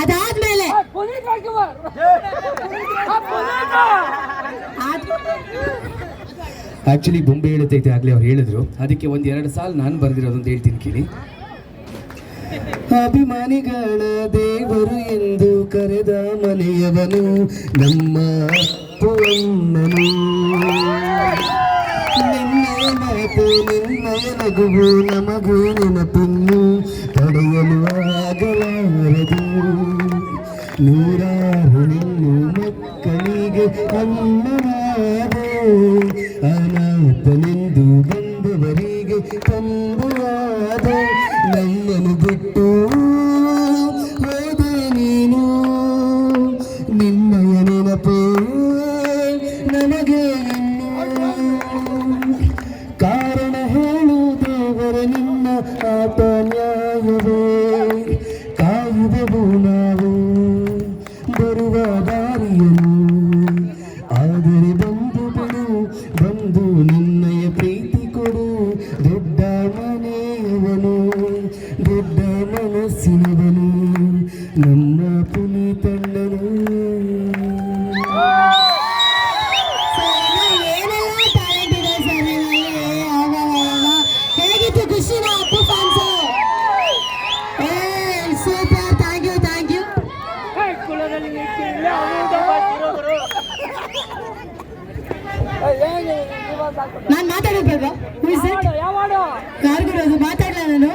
ಅದಾದ್ಮೇಲೆ ಆಕ್ಚುಲಿ ಬೊಂಬೆ ಹೇಳುತ್ತೈತೆ ಆಗ್ಲಿ ಅವ್ರು ಹೇಳಿದ್ರು. ಅದಕ್ಕೆ ಒಂದ್ ಎರಡು ಸಾಲ ನಾನು ಬರೆದಿರೋದೊಂದು ಹೇಳ್ತೀನಿ ಕೇಳಿ. ಅಭಿಮಾನಿಗಳ ದೇವರು ಎಂದು ಕರೆದ ಮನೆಯವನು ನಮ್ಮ ಅಪ್ಪುವಣ್ಣನು ನಿನ್ನೆ ಮಾತು ನಿನ್ನೆ ನಗುವು ನಮಗೂ ನೆನಪಿನ್ನು ತಡೆಯಲು ಆಗಲಾರದು ನೂರಾರು ನಿನ್ನು ಮಕ್ಕಳಿಗೆ ಅಣ್ಣನಾದೆ ಅನಾಥನೆಂದು ಬಂದವರಿಗೆ ತಂದೆಯಾದೆ. ನನ್ನನ್ನು ಬಿಟ್ಟು ಹೋದೆ ನೀನು. ನಿನ್ನಯ ನೆನಪು ನನಗೆ ಕಾರಣ ಹೇಳು ದೇವರ, ನಿನ್ನ ಆತ ನ್ಯಾಯವೇ ಆದರೆ ಬಂದು ಬಿಡು ಬಂದು ನಿನ್ನಯ ಪ್ರೀತಿ ಕೊಡು ದೊಡ್ಡ ಮನೆಯವನು ದೊಡ್ಡ ಮನಸ್ಸಿನವನು. ನಮ್ಮ ಪುನೀತಣ್ಣನು ನಾನು ಮಾತಾಡಬೇಕಲ್ವಾ ಯಾರಿಗೂ ಮಾತಾಡಲ್ಲ ನಾನು